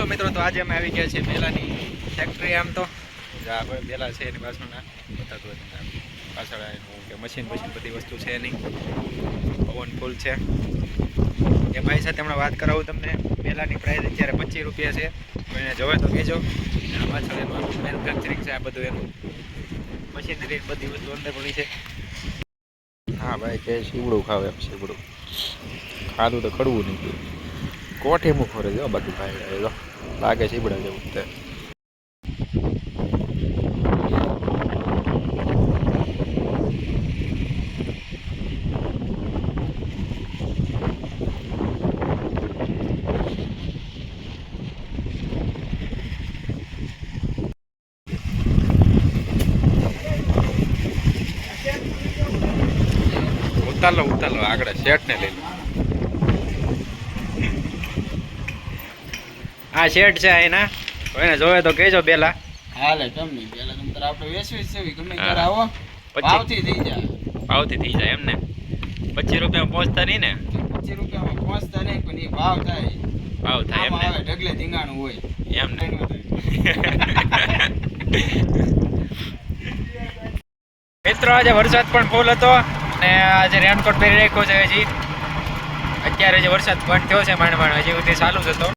તો મિત્રો, તો આજે અમે આવી ગયા છીએ મેલાની ફેક્ટરી આમ તો. જા મેલા છે એની પાછળના. બતાવતું હોય પાછળ કે મશીન મશીન બધી વસ્તુ છે એની. પવન ફૂલ છે. એ ભાઈ સાથે હમણાં વાત કરાવું તમને. મેલાની પ્રાઇસ અત્યારે પચીસ રૂપિયા છે. કોઈને જોવે તો કહેજો પાછળ એનું મેન્યુફેક્ચરિંગ છે, આ બધું એનું મશીનરી બધી વસ્તુ અંદર પડી છે. હા, ભાઈ, કે શીવડું ખાવે શીવડું. ખાધું તો કડવું નીકળ્યું કોઠે મુખો રે જો બાકી ભાઈ જો લાગે શીવડા જેવું તે ઉતાર લો આગળ શેઠ લઈ લો. આ શેઠ છે એના કોઈને જોવે તો કહેજો પેલા હાલે તમને પેલા તમ તારે આપણે વેચવી છે. ગમે. ત્યારે આવો. ભાવથી થઈ જાય. ભાવથી થઈ જાય એમને. પચીસ રૂપિયા પહોંચતા નહીં ને? પચીસ રૂપિયામાં પહોંચતા નહીં પણ એ ભાવ થાય. ભાવ થાય એમને. આવે ઢગલે ધીંગાણું હોય. એમ ને મિત્રો આજે વરસાદ પણ ફૂલ હતો અને આજે રેનકોટ પહેરી રાખ્યો છે હજી. અત્યારે જે વરસાદ બંધ થયો છે માંડ માંડ હજી સુધી ચાલુ જ હતો.